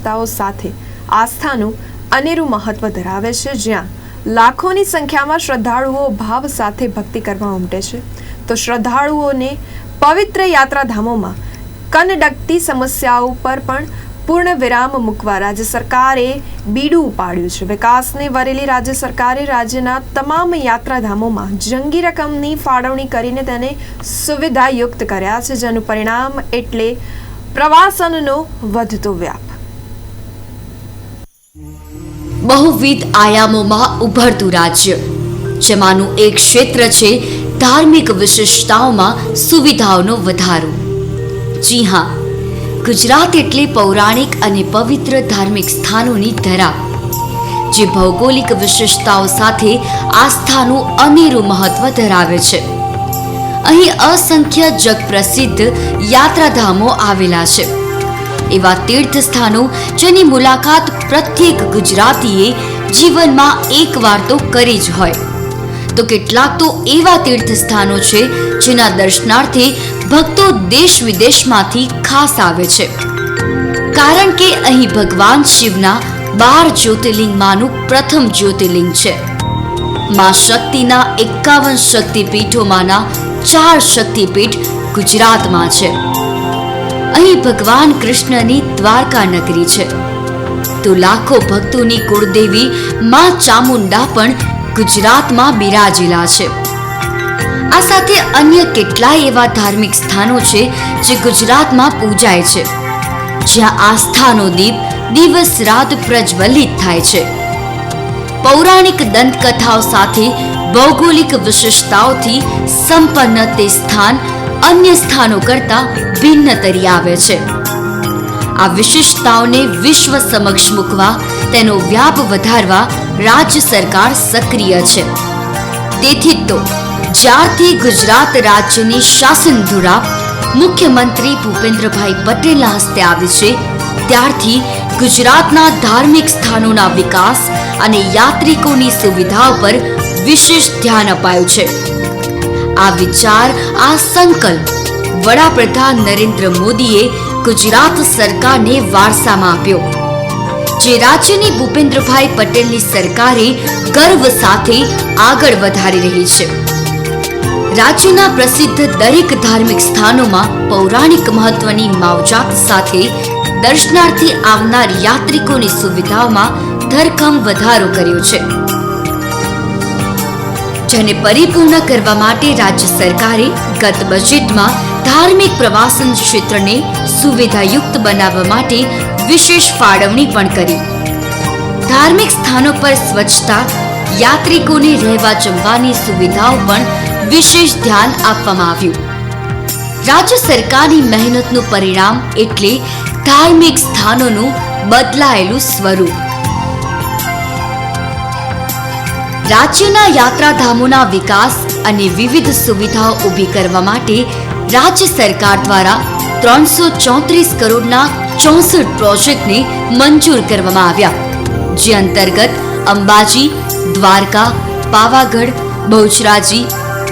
વિશેષતાઓ સાથે આસ્થાનું અનેરું મહત્વ ધરાવે છે. જ્યાં લાખોની સંખ્યામાં શ્રદ્ધાળુઓ ભાવ સાથે ભક્તિ કરવા ઉમટે છે. તો શ્રદ્ધાળુઓને પવિત્ર યાત્રાધામોમાં કનડકતી સમસ્યાઓ પર પણ પૂર્ણ વિરામ મૂકવા રાજ્ય સરકારે બીડું ઉપાડ્યું છે. વિકાસને વરેલી રાજ્ય સરકારે રાજ્યના તમામ યાત્રાધામોમાં જંગી રકમની ફાળવણી કરીને તેને સુવિધાયુક્ત કર્યા છે, જેનું પરિણામ એટલે પ્રવાસનનો વધતો વ્યાપ. બહુવિધ આયામોમાં ઉભરતું રાજ્ય. જેમાંનું એક ક્ષેત્ર છે ધાર્મિક વિશેષતાઓમાં સુવિધાઓનો વધારો. જી હા, ગુજરાત એટલે પૌરાણિક અને પવિત્ર ધાર્મિક સ્થાનોની ધરા. જે ભૌગોલિક વિશેષતાઓ સાથે આસ્થાનું અનેરું મહત્વ ધરાવે છે. અહીં અસંખ્ય જગપ્રસિદ્ધ યાત્રાધામો આવેલા છે. એવા તીર્થ સ્થાનો જેની મુલાકાત પ્રત્યેક ગુજરાતીએ જીવનમાં એકવાર તો કરી જ હોય. તો કેટલાક તો એવા તીર્થ સ્થાનો છે જેના દર્શનાર્થે ભક્તો દેશ વિદેશમાંથી ખાસ આવે છે. કારણ કે અહીં ભગવાન શિવના બાર જ્યોતિર્લિંગમાંનું પ્રથમ જ્યોતિર્લિંગ છે. માં શક્તિના એકાવન શક્તિપીઠોમાંના ચાર શક્તિપીઠ ગુજરાતમાં છે. અહીં ભગવાન કૃષ્ણની દ્વારકા નગરી છે. તો લાખો ભક્તોની કુળદેવી માં ચામુંડા પણ ગુજરાતમાં બિરાજેલા છે. આ સાથે અન્ય કેટલાય એવા ધાર્મિક સ્થાનો છે જે ગુજરાતમાં પૂજાય છે. જ્યાં આસ્થાનો દીપ દિવસ રાત પ્રજ્વલિત થાય છે. પૌરાણિક દંતકથાઓ સાથે ભૌગોલિક વિશેષતાઓથી સંપન્ન તે સ્થાન અન્ય સ્થાનો કરતાં ભિન્ન આવે છે. આ વિશિષ્ટતાઓને વિશ્વ સમક્ષ મૂકવા, તેનો વ્યાપ વધારવા રાજ્ય સરકાર સક્રિય છે. તેથી તો જ્યારથી ગુજરાત રાજ્યની શાસન ધુરા મુખ્યમંત્રી ભૂપેન્દ્રભાઈ પટેલના હસ્તે આવી છે, ત્યારથી ગુજરાતના ધાર્મિક સ્થાનોના વિકાસ અને યાત્રિકોની સુવિધા પર વિશેષ ધ્યાન અપાયું છે. આ વિચાર, આ સંકલ્પ વડાપ્રધાન નરેન્દ્ર મોદીએ ગુજરાત સરકારને વારસામાં આપ્યો. જે રાજ્યની ભૂપેન્દ્રભાઈ પટેલની સરકારે ગર્વ સાથે આગળ વધારી રહી છે. રાજ્યના પ્રસિદ્ધ દરેક ધાર્મિક સ્થાનોમાં પૌરાણિક મહત્વની માવજાત સાથે દર્શનાર્થી આવનાર યાત્રિકોની સુવિધાઓમાં ધરખમ વધારો કર્યો છે. જેને પરિપૂર્ણ કરવા માટે રાજ્ય સરકારે ગત બજેટમાં ધાર્મિક પ્રવાસન ક્ષેત્રને સુવિધાયુક્ત બનાવવા માટે વિશેષ ફાળવણી પણ કરી. ધાર્મિક સ્થાનો પર સ્વચ્છતા, યાત્રિકોને રહેવા જમવાની સુવિધાઓ પણ વિશેષ ધ્યાન આપવામાં આવ્યું. રાજ્ય સરકારની મહેનતનું પરિણામ એટલે ધાર્મિક સ્થાનોનું બદલાયેલું સ્વરૂપ. રાજ્યના યાત્રાધામોના વિકાસ અને વિવિધ સુવિધાઓ ઊભી કરવા માટે રાજ્ય સરકાર દ્વારા ત્રણસો ચોત્રીસ કરોડના ચોસઠ પ્રોજેક્ટને મંજૂર કરવામાં આવ્યા. જે અંતર્ગત અંબાજી, દ્વારકા, પાવાગઢ, બહુચરાજી,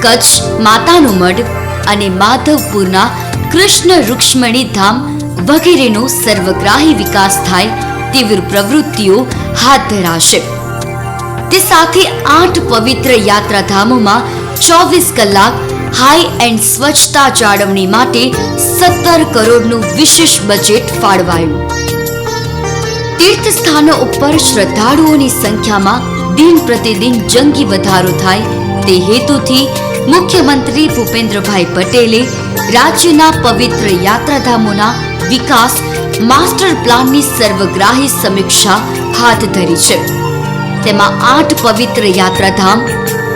કચ્છ, માતાનો મઢ અને માધવપુરના કૃષ્ણ રૂક્ષ્મણી ધામ વગેરેનો સર્વગ્રાહી વિકાસ થાય તેવી પ્રવૃત્તિઓ હાથ ધરાશે. તે સાથે આઠ પવિત્ર યાત્રાધામોમાં ચોવીસ કલાક હાઈ એન્ડ સ્વચ્છતા જાળવણી માટે સત્તર કરોડનું વિશેષ બજેટ ફાળવાયું. તીર્થ સ્થાનો ઉપર શ્રદ્ધાળુઓની સંખ્યામાં દિન પ્રતિદિન જંગી વધારો થાય તે હેતુથી મુખ્યમંત્રી ભૂપેન્દ્રભાઈ પટેલે રાજ્યના પવિત્ર યાત્રાધામોના વિકાસ માસ્ટર પ્લાનની સર્વગ્રાહી સમીક્ષા હાથ ધરી છે. તેમાં આઠ પવિત્ર યાત્રાધામ,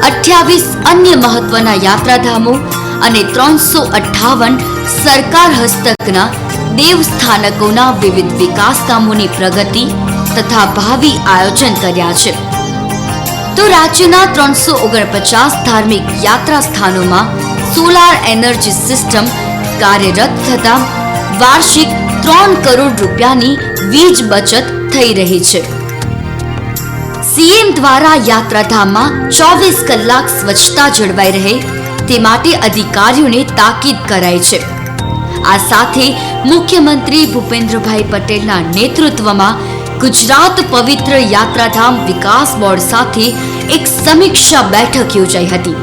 અઠ્યાવીસ અન્ય મહત્વના યાત્રાધામો અને ત્રણસો અઠ્ઠાવન સરકાર હસ્તકના દેવસ્થાનકોના વિવિધ વિકાસ કામોની પ્રગતિ તથા ભાવિ આયોજન કર્યા છે. તો રાજ્યના ત્રણસો ઓગણપચાસ ધાર્મિક યાત્રા સ્થાનોમાં સોલાર એનર્જી સિસ્ટમ કાર્યરત થતા વાર્ષિક ત્રણ કરોડ રૂપિયાની વીજ બચત થઈ રહી છે. સીએમ દ્વારા યાત્રાધામમાં ચોવીસ કલાક સ્વચ્છતા જળવાઈ રહે તે માટે અધિકારીઓને તાકીદ કરાઈ છે. આ સાથે મુખ્યમંત્રી ભૂપેન્દ્રભાઈ પટેલના નેતૃત્વમાં ગુજરાત પવિત્ર યાત્રાધામ વિકાસ બોર્ડ સાથે એક સમીક્ષા બેઠક યોજાઈ હતી,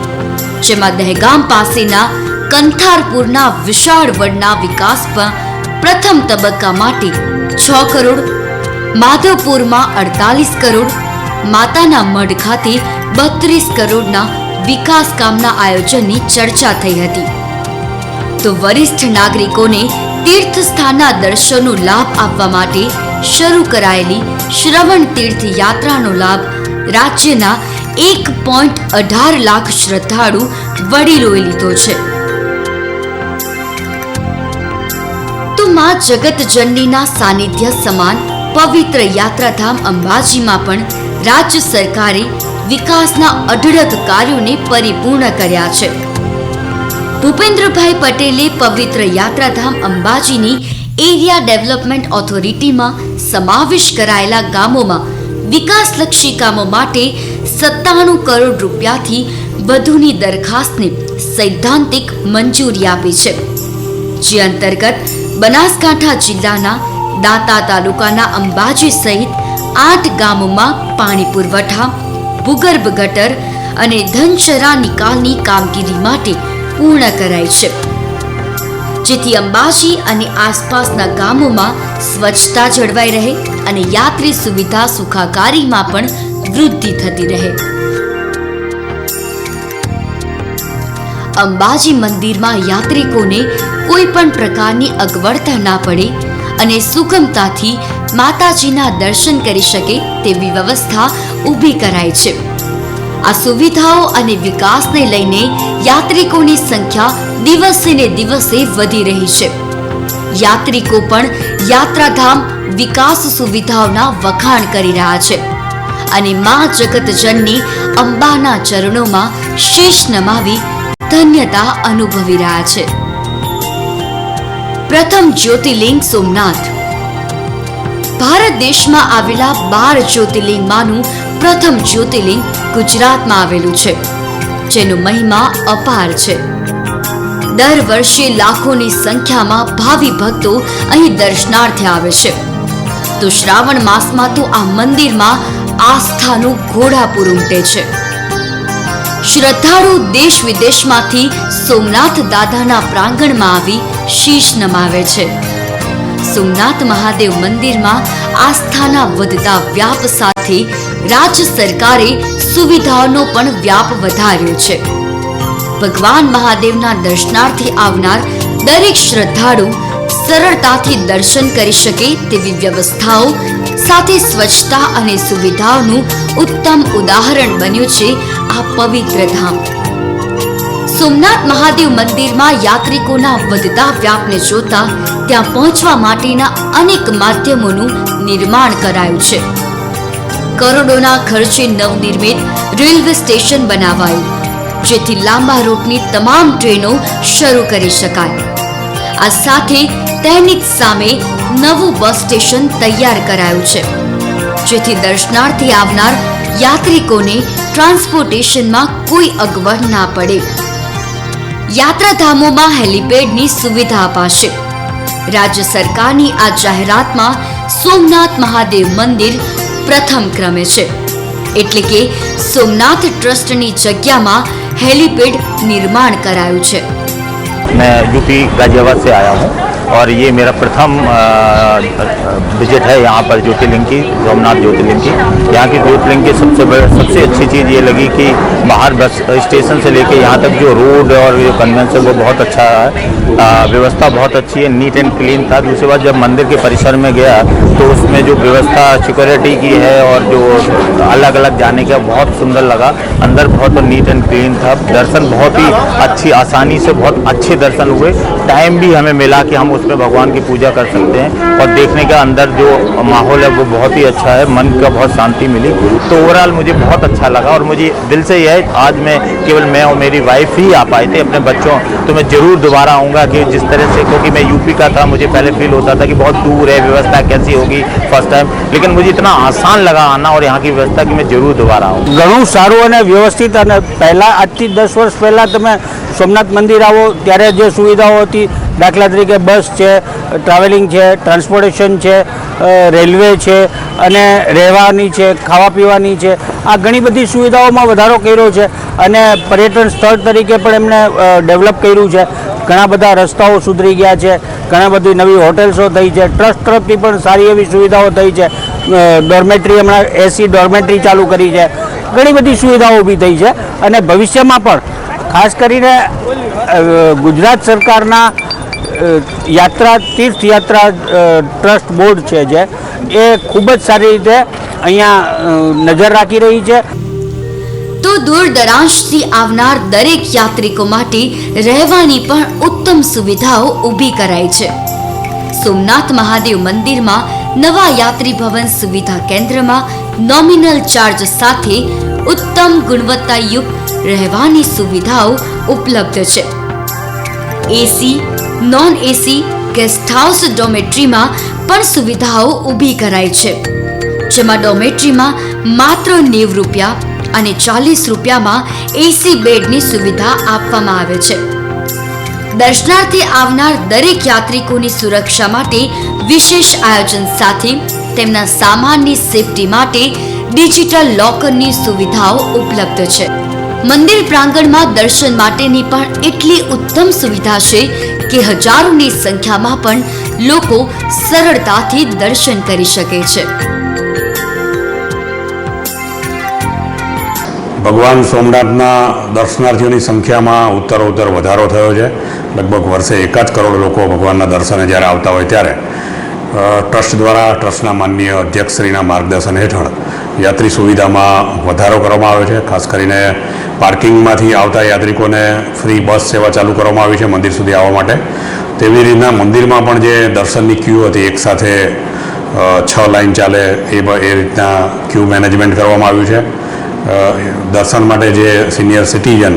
જેમાં દહેગામ પાસેના કંથારપુરના વિશાળ વડના પર પ્રથમ તબક્કા માટે છ કરોડ, માધવપુરમાં અડતાલીસ કરોડ માતાના મઢ ખાતે બત્રીસ કરોડના વિકાસ કામના આયોજનની ચર્ચા થઈ હતી. તો વરિષ્ઠ નાગરિકોને તીર્થ સ્થાનના દર્શનનો લાભ આપવા માટે શરૂ કરાયેલી શ્રવણ તીર્થ યાત્રાનો લાભ રાજ્યના એક પોઈન્ટ અઢાર લાખ શ્રદ્ધાળુ વડીલોએ લીધો છે. તો માં જગતજનનીના સાનિધ્ય સમાન પવિત્ર યાત્રાધામ અંબાજીમાં પણ રાજ્ય સરકારે વિકાસના અઢળક કાર્યોને પરિપૂર્ણ કર્યા છે. ભૂપેન્દ્રભાઈ પટેલે પવિત્ર યાત્રાધામ અંબાજીની એરિયા ડેવલપમેન્ટ ઓથોરિટીમાં સમાવેશ કરાયેલા ગામોમાં વિકાસલક્ષી કામો માટે સત્તાણું કરોડ રૂપિયાથી વધુની દરખાસ્તને સૈદ્ધાંતિક મંજૂરી આપી છે. જે અંતર્ગત બનાસકાંઠા જિલ્લાના દાંતા તાલુકાના અંબાજી સહિત આઠ ગામોમાં પાણી પુરવઠા, ભૂગર્ભ ગટર અને ધનશરા નિકાલની કામગીરી માટે પૂર્ણ કરાઈ છે. જેથી અંબાજી અને આસપાસના ગામોમાં સ્વચ્છતા જળવાઈ રહે અને યાત્રી સુવિધા સુખાકારીમાં પણ વૃદ્ધિ થતી રહે. અંબાજી મંદિરમાં યાત્રિકોને કોઈ પણ પ્રકારની અગવડતા ના પડે અને સુગમતાથી માતાજીના દર્શન કરી શકે તેવી વ્યવસ્થા ઊભી કરાઈ છે. આ સુવિધાઓ અને વિકાસને લઈને યાત્રિકોની સંખ્યા દિવસે ને દિવસે વધી રહી છે. યાત્રિકો પણ યાત્રાધામ વિકાસ સુવિધાઓના વખાણ કરી રહ્યા છે અને મા જગતજનની અંબાના ચરણોમાં શીશ નમાવી ધન્યતા અનુભવી રહ્યા છે. પ્રથમ જ્યોતિર્લિંગ સોમનાથ ભારત દેશમાં આવેલા બાર જ્યોતિર્લિંગમાંનું પ્રથમ જ્યોતિર્લિંગ ગુજરાતમાં આવેલું છે, જેનો મહિમા અપાર છે. દર વર્ષે લાખોની સંખ્યામાં ભાવિ ભક્તો અહીં દર્શનાર્થે આવે છે. તો શ્રાવણ માસમાં તો આ મંદિરમાં આસ્થાનું ઘોડાપુર ઉમટે છે. શ્રદ્ધાળુ દેશ વિદેશમાંથી સોમનાથ દાદાના પ્રાંગણમાં આવી શીશ નમાવે છે. સોમનાથ મહાદેવ મંદિરમાં આસ્થાના વધતા વ્યાપ સાથે રાજ્ય સરકારે સુવિધાઓનો પણ વ્યાપ વધાર્યો છે. ભગવાન મહાદેવના દર્શનાર્થે આવનાર દરેક શ્રદ્ધાળુ સરળતાથી દર્શન કરી શકે તેવી વ્યવસ્થાઓ સાથે સ્વચ્છતા અને સુવિધાઓનું ઉત્તમ ઉદાહરણ બન્યું છે આ પવિત્ર ધામ. સોમનાથ મહાદેવ મંદિરમાં યાત્રિકોના વધતા વ્યાપને જોતા ત્યાં પહોંચવા માટેના અનેક માધ્યમોનું નિર્માણ કરાયું છે. કરોડોના ખર્ચે નવનિર્મિત રેલવે સ્ટેશન બનાવાયું, જેથી લાંબા રૂટની તમામ ટ્રેનો શરૂ કરી શકાય. આ સાથે તેની સામે નવું બસ સ્ટેશન તૈયાર કરાયું છે, જેથી દર્શનાર્થી આવનાર યાત્રિકોને ટ્રાન્સપોર્ટેશનમાં કોઈ અગવડ ના પડે. યાત્રાધામોમાં હેલિપેડની સુવિધા અપાશે. રાજ્ય સરકારની આ જાહેરાતમાં સોમનાથ મહાદેવ મંદિર પ્રથમ ક્રમે છે. એટલે કે સોમનાથ ટ્રસ્ટની જગ્યામાં હેલીપેડ નિર્માણ કરાયું છે. મેં યુપી ગાઝિયાબાદ સે આયા હું. और ये मेरा प्रथम विज़िट है यहाँ पर ज्योतिर्लिंग की, सोमनाथ ज्योतिर्लिंग की। यहाँ की ज्योतिर्लिंग की सबसे सबसे अच्छी चीज़ ये लगी कि बाहर बस स्टेशन से लेके यहाँ तक जो रोड और जो कन्वेंस है वो बहुत अच्छा है। व्यवस्था बहुत अच्छी है नीट एंड क्लीन था। दूसरी बात, जब मंदिर के परिसर में गया तो उसमें जो व्यवस्था सिक्योरिटी की है और जो अलग अलग जाने का बहुत सुंदर लगा। अंदर बहुत नीट एंड क्लीन था। दर्शन बहुत ही अच्छी, आसानी से बहुत अच्छे दर्शन हुए। टाइम भी हमें मिला कि हम उसमें भगवान की पूजा कर सकते हैं और देखने का अंदर जो माहौल है वो बहुत ही अच्छा है मन का बहुत शांति मिली तो ओवरऑल मुझे बहुत अच्छा लगा और मुझे दिल से यह है आज मैं केवल मैं और मेरी वाइफ ही आ पाए थे अपने बच्चों तो मैं ज़रूर दोबारा आऊँगा कि जिस तरह से क्योंकि मैं यूपी का था मुझे पहले फील होता था कि बहुत दूर है व्यवस्था कैसी होगी फर्स्ट टाइम लेकिन मुझे इतना आसान लगा आना और यहाँ की व्यवस्था कि मैं ज़रूर दोबारा आऊँ ઘણું સારું અને વ્યવસ્થિત અને પહેલાં આજથી દસ વર્ષ પહેલાં તમે સોમનાથ મંદિર આવો, ત્યારે જે સુવિધાઓ હતી, દાખલા તરીકે બસ છે ટ્રાવેલિંગ છે ટ્રાન્સપોર્ટેશન છે રેલવે છે, અને રહેવાની છે, ખાવા પીવાની છે, આ ઘણી બધી સુવિધાઓમાં વધારો કર્યો છે, અને પર્યટન સ્થળ તરીકે પણ એમણે ડેવલપ કર્યું છે. ઘણા બધા રસ્તાઓ સુધરી ગયા છે, ઘણા બધી નવી હોટેલ્સો થઈ છે ટ્રસ્ટ તરફથી પણ સારી એવી સુવિધાઓ થઈ છે ડોર્મેટરી હમણાં એસી ડોર્મેટરી ચાલુ કરી છે. ઘણી બધી સુવિધાઓ ઊભી થઈ છે, અને ભવિષ્યમાં પણ ખાસ કરીને ગુજરાત સરકારના યાત્રા તીર્થયાત્રા ટ્રસ્ટ બોર્ડ છે જે, એ ખૂબ જ સારી રીતે અહીંયા નજર રાખી રહી છે. તો દૂર દરાજથી આવનાર દરેક યાત્રિકો માટે રહેવાની પણ ઉત્તમ સુવિધાઓ ઊભી કરાઈ છે. સોમનાથ મહાદેવ મંદિરમાં નવા યાત્રી ભવન સુવિધા કેન્દ્રમાં નોમિનલ ચાર્જ સાથે ઉત્તમ ગુણવત્તાયુક્ત રહેવાની સુવિધાઓ ઉપલબ્ધ છે. AC non AC guest house ડોમેટ્રીમાં પણ સુવિધાઓ ઊભી કરાઈ છે. જેમાં ડોમેટ્રીમાં માત્ર નેવ રૂપિયા અને ચાલીસ રૂપિયામાં એસી બેડની સુવિધા આપવામાં આવે છે. દર્શનાર્થે આવનાર દરેક યાત્રિકોની સુરક્ષા માટે વિશેષ આયોજન સાથે તેમના સામાનની સેફટી માટે ડિજિટલ લોકરની સુવિધાઓ ઉપલબ્ધ છે. મંદિર પ્રાંગણમાં દર્શન માટેની પણ એટલી ઉત્તમ સુવિધા છે કે હજારોની સંખ્યામાં પણ લોકો સરળતાથી દર્શન કરી શકે છે. ભગવાન સોમનાથના દર્શનાર્થીઓની સંખ્યામાં ઉત્તરોત્તર વધારો થયો છે. લગભગ વર્ષે એકાદ કરોડ લોકો ભગવાનના દર્શને જ્યારે આવતા હોય ત્યારે ટ્રસ્ટ દ્વારા ટ્રસ્ટના માનનીય અધ્યક્ષશ્રીના માર્ગદર્શન હેઠળ યાત્રી સુવિધામાં વધારો કરવામાં આવ્યો છે. ખાસ કરીને પાર્કિંગમાંથી આવતા યાત્રિકોને ફ્રી બસ સેવા ચાલુ કરવામાં આવી છે મંદિર સુધી આવવા માટે. તેવી રીતના મંદિરમાં પણ જે દર્શનની ક્યુ હતી એકસાથે છ લાઈન ચાલે એ એ રીતના ક્યુ મેનેજમેન્ટ કરવામાં આવ્યું છે. દર્શન માટે જે સિનિયર સિટીઝન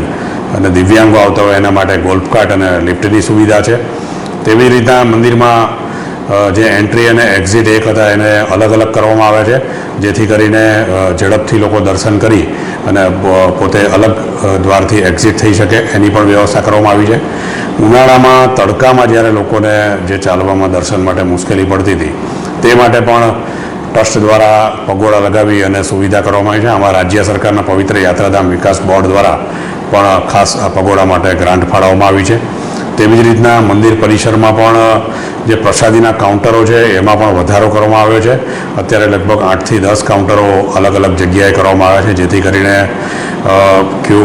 અને દિવ્યાંગો આવતા હોય એના માટે ગોલ્ફ કાર્ટ અને લિફ્ટની સુવિધા છે. તેવી રીતના મંદિરમાં જે એન્ટ્રી અને એક્ઝિટ એક હતા એને અલગ અલગ કરવામાં આવે છે, જેથી કરીને ઝડપથી લોકો દર્શન કરી અને પોતે અલગ દ્વારથી એક્ઝિટ થઈ શકે એની પણ વ્યવસ્થા કરવામાં આવી છે. ઉનાળામાં તડકામાં જ્યારે લોકોને જે ચાલવામાં દર્શન માટે મુશ્કેલી પડતી હતી, તે માટે પણ ટ્રસ્ટ દ્વારા પગોળા લગાવી અને સુવિધા કરવામાં આવી છે. આમાં રાજ્ય સરકારના પવિત્ર યાત્રાધામ વિકાસ બોર્ડ દ્વારા પણ ખાસ પગોળા માટે ગ્રાન્ટ ફાળવવામાં આવી છે. તેવી જ રીતના મંદિર પરિસરમાં પણ જે પ્રસાદીના કાઉન્ટરો છે, એમાં પણ વધારો કરવામાં આવ્યો છે. અત્યારે લગભગ આઠથી દસ કાઉન્ટરો અલગ અલગ જગ્યાએ કરવામાં આવ્યા છે, જેથી કરીને ક્યુ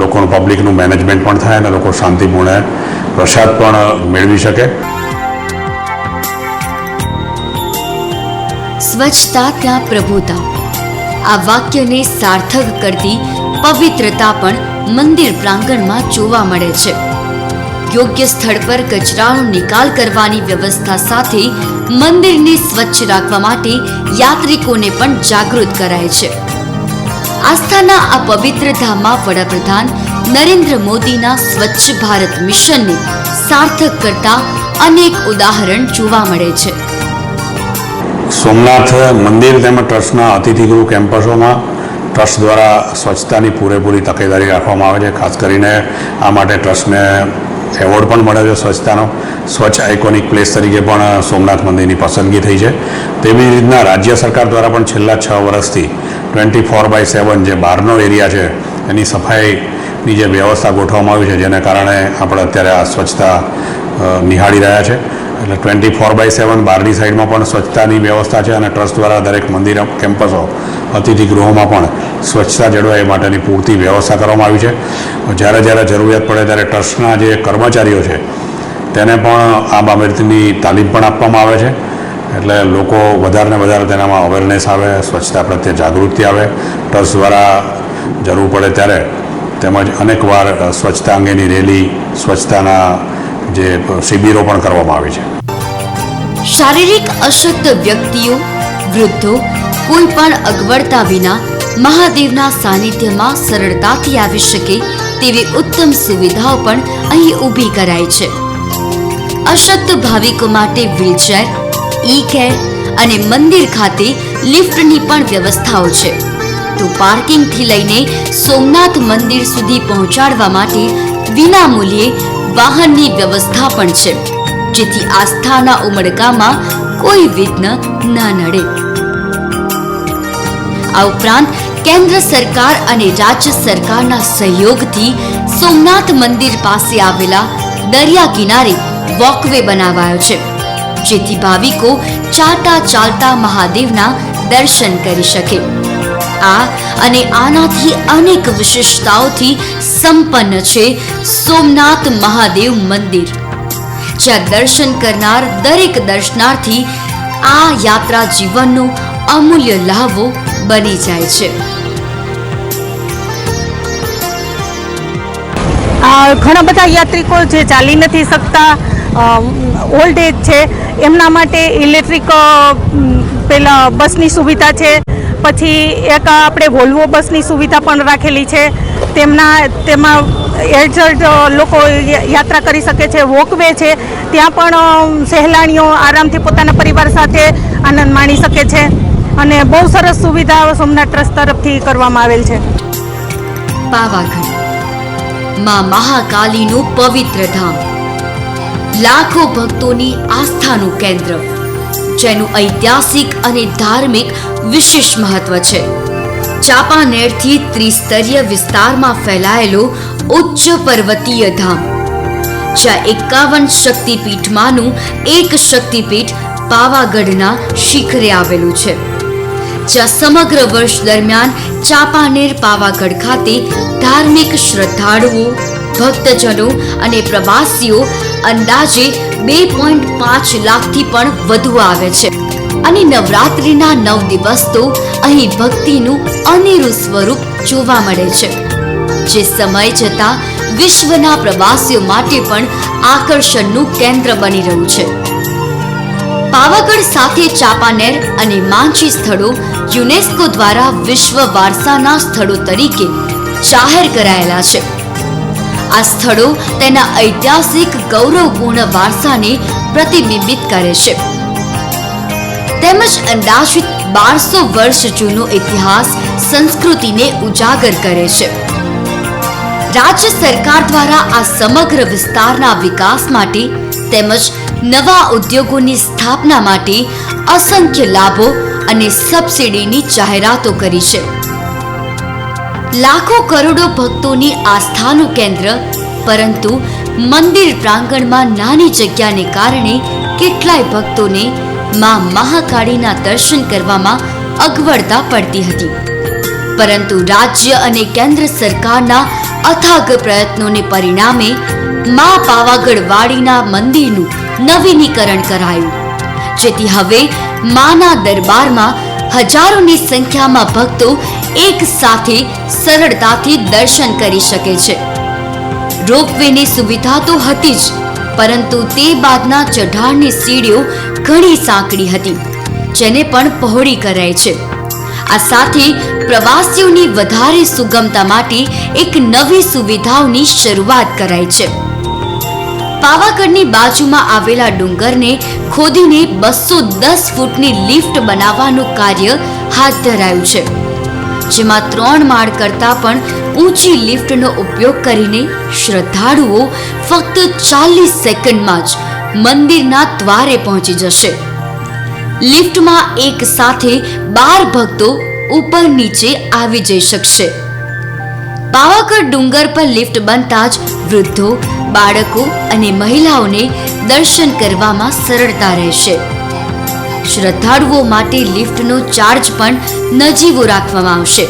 લોકોનું પબ્લિકનું મેનેજમેન્ટ પણ થાય અને લોકો શાંતિપૂર્ણ પ્રસાદ પણ મેળવી શકે. સ્વચ્છતા ત્યાં પ્રભુતા? આ વાક્યને સાર્થક કરતી પવિત્રતા પણ મંદિર પ્રાંગણમાં જોવા મળે છે. યોગ્ય સ્થળ પર કચરાનો નિકાલ કરવાની વ્યવસ્થા સાથે મંદિરને સ્વચ્છ રાખવા માટે યાત્રિકોને પણ જાગૃત કરાય છે. આસ્થાના આ પવિત્ર ધામમાં વડાપ્રધાન નરેન્દ્ર મોદીના સ્વચ્છ ભારત મિશનને સાર્થક કરતા અનેક ઉદાહરણ જોવા મળે છે. સોમનાથ મંદિર તેમજ ટ્રસ્ટના અતિથિગૃહ કેમ્પસોમાં ટ્રસ્ટ દ્વારા સ્વચ્છતાની પૂરેપૂરી તકેદારી રાખવામાં આવે છે, ખાસ કરીને આ માટે ટ્રસ્ટને એવોર્ડ પણ મળ્યો છે સ્વચ્છતાનો. સ્વચ્છ આઇકોનિક પ્લેસ તરીકે પણ સોમનાથ મંદિરની પસંદગી થઈ છે. તેવી રીતના રાજ્ય સરકાર દ્વારા પણ છેલ્લા છ વર્ષથી ટ્વેન્ટી ફોર બાય સેવન જે બહારનો એરિયા છે, એની સફાઈની જે વ્યવસ્થા ગોઠવવામાં આવી છે, જેના કારણે આપણે અત્યારે આ સ્વચ્છતા નિહાળી રહ્યા છે. એટલે ટ્વેન્ટી ફોર બાય સેવન બહારની સાઈડમાં પણ સ્વચ્છતાની વ્યવસ્થા છે અને ટ્રસ્ટ દ્વારા દરેક મંદિર કેમ્પસો અતિથિ ગૃહોમાં પણ સ્વચ્છતા જળવાય એ માટેની પૂરતી વ્યવસ્થા કરવામાં આવી છે. જ્યારે જ્યારે જરૂરિયાત પડે ત્યારે ટ્રસ્ટના જે કર્મચારીઓ છે, તેને પણ આ બાબતની તાલીમ પણ આપવામાં આવે છે. એટલે લોકો વધારે ને વધારે તેનામાં અવેરનેસ આવે, સ્વચ્છતા પ્રત્યે જાગૃતિ આવે. ટ્રસ્ટ દ્વારા જરૂર પડે ત્યારે તેમજ અનેકવાર સ્વચ્છતા અંગેની રેલી, સ્વચ્છતાના જે શિબિરો પણ કરવામાં આવે છે. શારીરિક અશક્ત વ્યક્તિઓ, વૃદ્ધો, કોઈ પણ અગવડતા વિના મહાદેવના સાનિધ્યમાં સરળતાથી આવી શકે તેવી ઉત્તમ સુવિધાઓ પણ અહીં ઊભી કરાઈ છે. અશક્ત ભાવિકો માટે વ્હીલચેર ઈ કેર અને મંદિર ખાતે લિફ્ટની પણ વ્યવસ્થાઓ છે. તો પાર્કિંગથી લઈને સોમનાથ મંદિર સુધી પહોંચાડવા માટે વિના મૂલ્યે વાહનની વ્યવસ્થા પણ છે, જેથી આસ્થાના ઉમળકામાં કોઈ વિઘ્ન ન નડે. આ ઉપરાંત કેન્દ્ર સરકાર અને રાજ્ય સરકારના સહયોગથી સોમનાથ મંદિર પાસે આવેલા દરિયા કિનારે વોકવે બનાવાયો છે, જેથી ભાવિકો ચાલતા ચાલતા મહાદેવના દર્શન કરી શકે. આ અને આનાથી અનેક વિશેષતાઓથી સંપન્ન છે સોમનાથ મહાદેવ મંદિર, જ્યાં દર્શન કરનાર દરેક દર્શનાર્થી આ યાત્રા જીવનનો અમૂલ્ય લાહવો બની જાય છે. ઘણા બધા યાત્રિકો જે ચાલી નથી શકતા ઓલ્ડ એજ છે, એમના માટે ઇલેક્ટ્રિક પેલા બસની સુવિધા છે, પછી એક આપણે વોલ્વો બસની સુવિધા પણ રાખેલી છે, તેમના, તેમાં એડજલ્ટ લોકો યાત્રા કરી શકે છે, વોકવે છે. ત્યાં પણ સહેલાણીઓ આરામથી પોતાના પરિવાર સાથે આનંદ માણી શકે છે અને બહુ સરસ સુવિધા સોમનાથ ટ્રસ્ટ તરફથી કરવામાં આવેલ છે. પાવાગઢ. માં મહાકાલીનું પવિત્ર ધામ. લાખો ભક્તોની આસ્થાનું કેન્દ્ર, જેનું ઐતિહાસિક અને ધાર્મિક વિશેષ મહત્વ છે. ચાપાનેરથી ત્રિસ્તરીય વિસ્તારમાં ફેલાયેલો ઉચ્ચ પર્વતીય ધામ, જ્યાં એકાવન શક્તિપીઠમાંનું એક શક્તિપીઠ પાવાગઢના શિખરે આવેલું છે, જ્યાં સમગ્ર વર્ષ દરમિયાન ચાંપાનેર પાવાગઢ ખાતે ધાર્મિક શ્રદ્ધાળુઓ, ભક્તજનો અને પ્રવાસીઓ અંદાજે બે પોઈન્ટ પાંચ લાખથી પણ વધુ આવે છે. અને નવરાત્રિના નવ દિવસ તો અહીં ભક્તિનું અનેરું સ્વરૂપ જોવા મળે છે. જે સમય જતાં વિશ્વના પ્રવાસીઓ માટે પણ આકર્ષણનું કેન્દ્ર બની રહ્યું છે. પાવાગઢ સાથે ચાંપાનેર અને માંચી સ્થળો યુનેસ્કો દ્વારા વિશ્વ વારસાના સ્થળો તરીકે જાહેર કરાયેલા છે. આ સ્થળો તેના ઐતિહાસિક ગૌરવપૂર્ણ વારસાને પ્રતિબિંબિત કરે છે. તેમજ અંદાજિત બારસો વર્ષ જૂનો ઇતિહાસ સંસ્કૃતિને ઉજાગર કરે છે. રાજ્ય સરકાર દ્વારા આ સમગ્ર વિસ્તારના વિકાસ માટે તેમજ નવા ઉદ્યોગોની સ્થાપના માટે અસંખ્ય લાભો અને સબસિડીની જાહેરાતો કરી છે. લાખો કરોડો ભક્તોની આસ્થાનું કેન્દ્ર, પરંતુ મંદિર પ્રાંગણમાં નાની જગ્યાને કારણે કેટલાય ભક્તોને માં મહાકાળીના દર્શન કરવામાં અગવડતા પડતી હતી. પરંતુ રાજ્ય અને કેન્દ્ર સરકારના અથાગ પ્રયત્નોને પરિણામે મા પાવાગઢ વાડીના મંદિરનું નવીનીકરણ કરાયું. જેથી હવે માના દરબારમાં હજારોની સંખ્યામાં ભક્તો એક સાથે સરળતાથી દર્શન કરી શકે છે. રોપવેની સુવિધા તો હતી જ, પરંતુ તે બાદના ચઢાણની સીડીઓ ઘણી સાંકડી હતી, જેને પણ પહોળી કરાય છે. આ સાથે પ્રવાસીઓની વધારે સુગમતા માટે એક નવી સુવિધાઓની શરૂઆત કરાઈ છે. પાવાગઢની બાજુમાં આવેલા ડુંગરને ખોદીને બસો દસ ફૂટની લિફ્ટ બનાવવાનું કાર્ય હાથ ધરાયું છે. જેમાં ત્રણ માળ કરતાં પણ ઊંચી લિફ્ટનો ઉપયોગ કરીને શ્રદ્ધાળુઓ ફક્ત ચાલીસ સેકન્ડમાં જ મંદિરના દ્વારે પહોંચી જશે. લિફ્ટમાં એક સાથે બાર ભક્તો ઉપર નીચે આવી જઈ શકશે. પાવાગઢ ડુંગર પર લિફ્ટ બનતા જ વૃદ્ધો, બાળકો અને મહિલાઓને દર્શન કરવામાં સરળતા રહેશે. શ્રદ્ધાળુઓ માટે લિફ્ટનો ચાર્જ પણ નજીવો રાખવામાં આવશે.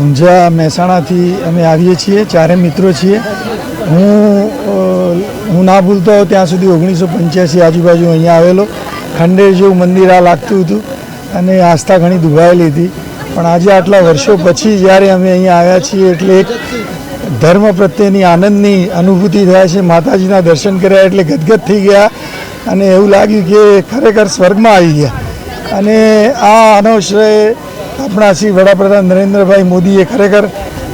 ઊંઝા મહેસાણાથી અમે આવીએ છીએ, ચારે મિત્રો છીએ. હું હું ના ભૂલતો હોઉં, ત્યાં સુધી ઓગણીસો પંચ્યાસી આજુબાજુ અહીંયા આવેલો. ખંડેર જેવું મંદિર આ લાગતું હતું અને આસ્થા ઘણી દુભાયેલી હતી. પણ આજે આટલા વર્ષો પછી જ્યારે અમે અહીંયા આવ્યા છીએ એટલે એક ધર્મ પ્રત્યેની આનંદની અનુભૂતિ થાય છે. માતાજીના દર્શન કર્યા એટલે ગદગદ થઈ ગયા અને એવું લાગ્યું કે ખરેખર સ્વર્ગમાં આવી ગયા. અને આ આનો શ્રેય આપણા શ્રી વડાપ્રધાન નરેન્દ્રભાઈ મોદીએ ખરેખર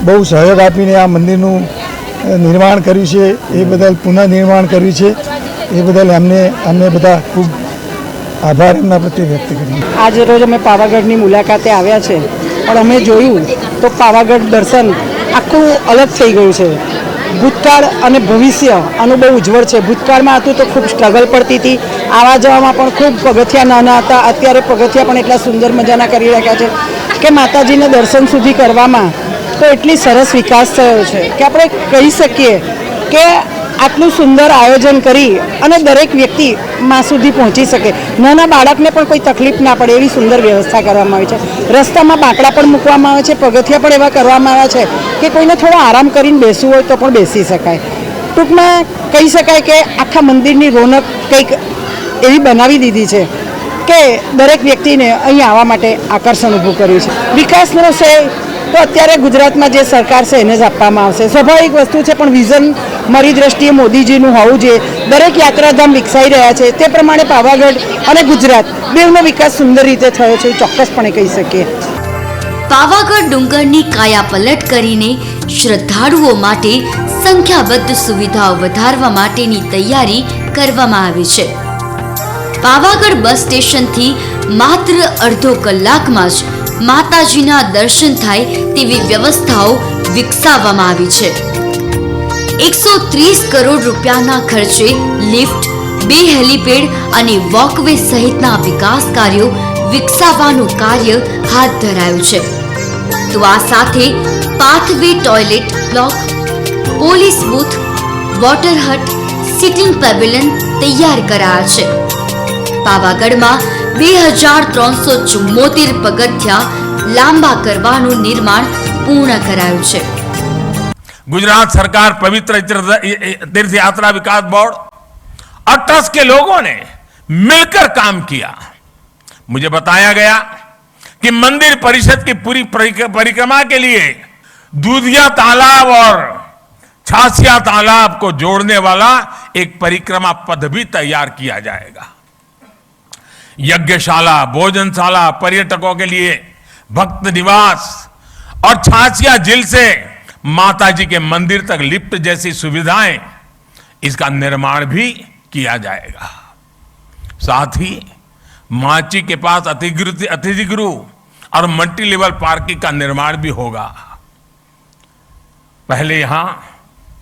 બહુ સહયોગ આપીને આ મંદિરનું નિર્માણ કર્યું છે, એ બદલ પુનઃનિર્માણ કર્યું છે, એ બદલ એમને અમને બધા ખૂબ આભાર એમના પ્રત્યે વ્યક્ત કર્યો આજે રોજ અમે પાવાગઢની મુલાકાતે આવ્યા છે, પણ અમે જોયું તો પાવાગઢ દર્શન આખું અલગ થઈ ગયું છે. ભૂતકાળ અને ભવિષ્ય આનું બહુ ઉજ્જવળ છે. ભૂતકાળમાં હતું તો ખૂબ સ્ટ્રગલ પડતી હતી. આવા જવામાં પણ ખૂબ પગથિયા નાના હતા. અત્યારે પગથિયા પણ એટલા સુંદર મજાના કરી રાખ્યા છે કે માતાજીને દર્શન સુધી કરવામાં તો એટલી સરસ વિકાસ થયો છે કે આપણે કહી શકીએ કે આટલું સુંદર આયોજન કરી અને દરેક વ્યક્તિ માં સુધી પહોંચી શકે. નાના બાળકને પણ કોઈ તકલીફ ના પડે એવી સુંદર વ્યવસ્થા કરવામાં આવી છે. રસ્તામાં બાંકડા પણ મૂકવામાં આવે છે, પગથિયા પણ એવા કરવામાં આવ્યા છે કે કોઈને થોડો આરામ કરીને બેસવું હોય તો પણ બેસી શકાય. ટૂંકમાં કહી શકાય કે આખા મંદિરની રોનક કંઈક એવી બનાવી દીધી છે કે દરેક વ્યક્તિને અહીં આવવા માટે આકર્ષણ ઊભું કર્યું છે. વિકાસનો શ્રેય તો અત્યારે ગુજરાતમાં જે સરકાર છે એને જ આપવામાં આવશે. સ્વાભાવિક વસ્તુ છે, પણ વિઝન મારી દ્રષ્ટિએ મોદીજીનું હોવું જોઈએ. દરેક યાત્રાધામ વિકસાઈ રહ્યા છે. તે પ્રમાણે પાવાગઢ અને ગુજરાત બેવનો વિકાસ સુંદર રીતે થયો છે, ચોક્કસપણે કહી શકીએ. પાવાગઢ ડુંગરની કાયા પલટ કરીને શ્રદ્ધાળુઓ માટે સંખ્યાબદ્ધ સુવિધાઓ વધારવા માટેની તૈયારી કરવામાં આવી છે. પાવાગઢ બસ સ્ટેશનથી માત્ર અડધો કલાકમાં જ માતાજીના દર્શન થાય તેવી વ્યવસ્થાઓ વિકસાવવામાં આવી છે. એકસો ત્રીસ કરોડ રૂપિયાના ખર્ચે લિફ્ટ, બે હેલીપેડ અને વોકવે સહિતના વિકાસ કાર્યો વિકસાવવાનું કાર્ય હાથ ધરાયું છે. તો આ સાથે pathway toilet block, police booth, water hut, sitting pavilion તૈયાર કરાયા છે. પાવાગઢમાં બે હજાર ત્રણસો ચુમ્મોતેર પગથિયા લાંબા કરવાનું નિર્માણ પૂર્ણ કરાયું છે गुजरात सरकार पवित्र तीर्थ तीर्थ यात्रा विकास बोर्ड और ट्रस्ट के लोगों ने मिलकर काम किया मुझे बताया गया कि मंदिर परिषद की पूरी परिक- परिक्रमा के लिए दूधिया तालाब और छासिया तालाब को जोड़ने वाला एक परिक्रमा पथ भी तैयार किया जाएगा यज्ञशाला, भोजनशाला पर्यटकों के लिए भक्त निवास और छासिया झील से माता जी के मंदिर तक लिफ्ट जैसी सुविधाएँ इसका निर्माण भी किया जाएगा। साथ ही माची के पास अतिथि अतिथि और मल्टी लेवल पार्किंग का निर्माण भी होगा। पहले यहाँ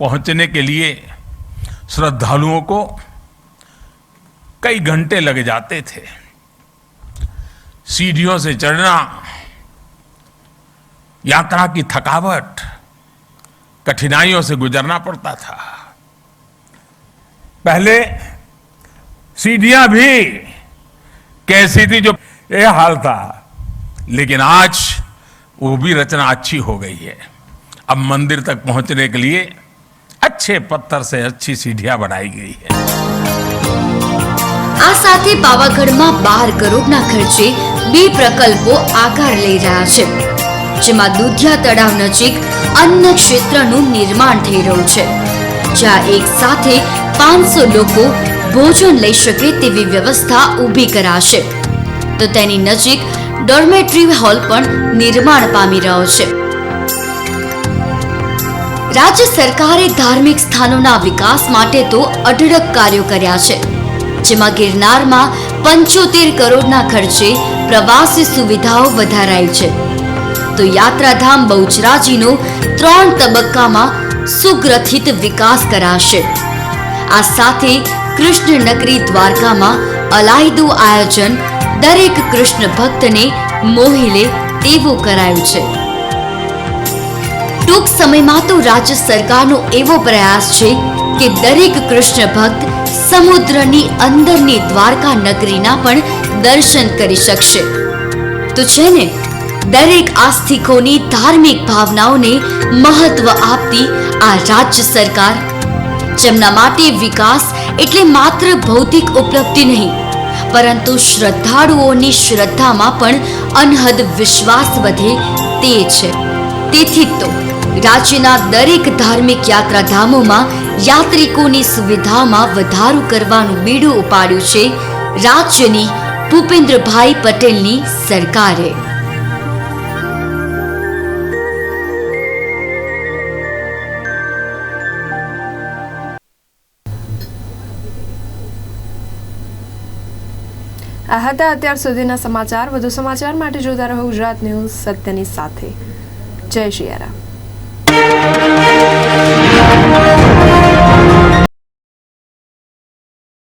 पहुँचने के लिए श्रद्धालुओं को कई घंटे लग जाते थे। सीढ़ियों से चढ़ना यात्रा की थकावट कठिनाइयों से गुजरना पड़ता था पहले सीढ़ियां भी कैसी थी जो ये हाल था लेकिन आज वो भी रचना अच्छी हो गई है अब मंदिर तक पहुंचने के लिए अच्छे पत्थर से अच्छी सीढ़ियां बनाई गई है આ સાથે પાવાગઢમાં બાર કરોડના ખર્ચે બે પ્રકલ્પો આકાર લઈ રહ્યા છે, જેમાં દુધિયા તળાવ નજીક અન્ન ક્ષેત્રનું નિર્માણ થઈ રહ્યું છે, જ્યાં એક સાથે પાંચસો લોકો ભોજન લઈ શકે તેવી વ્યવસ્થા ઊભી કરાશે. તો તેની નજીક ડોર્મેટરી હોલ પણ નિર્માણ પામી રહ્યો છે. રાજ્ય સરકારે ધાર્મિક સ્થાનોના વિકાસ માટે તો અઢળક કાર્યો કર્યા છે, જેમાં ગિરનારમાં પંચોતેર કરોડના ખર્ચે પ્રવાસી સુવિધાઓ વધારાઈ છે. તો યાત્રાધામ બહુચરાજીનો ત્રણ તબક્કામાં સુગ્રથિત વિકાસ કરાશે. આ સાથે કૃષ્ણ દ્વારકામાં અલાયદું આયોજન દરેક કૃષ્ણ ભક્તને મોહી લે તેવું કરાયું છે. ટૂંક સમયમાં તો રાજ્ય સરકારનો એવો પ્રયાસ છે કે દરેક કૃષ્ણ ભક્ત સમુદ્રની અંદરની દ્વારકા નગરીના પણ દર્શન કરી શકશે. તો છે ને, દરેક આસ્તિકોની ધાર્મિક ભાવનાઓને મહત્વ આપતી આ રાજ્ય સરકાર. જેમના માટે વિકાસ એટલે માત્ર ભૌતિક ઉપલબ્ધિ નહીં, પરંતુ શ્રદ્ધાળુઓની શ્રદ્ધામાં પણ અનહદ વિશ્વાસ વધે તે છે. તેથી તો, રાજ્યના દરેક ધાર્મિક યાત્રાધામોમાં યાત્રિકોની સુવિધામાં વધારો કરવાનું બીડું ઉપાડ્યું છે રાજ્યની ભૂપેન્દ્રભાઈ પટેલની સરકારે. આ હતા અત્યાર સુધીના સમાચાર. વધુ સમાચાર માટે જોતા રહો ગુજરાત ન્યૂઝ સત્યની સાથે. જય શિયારામ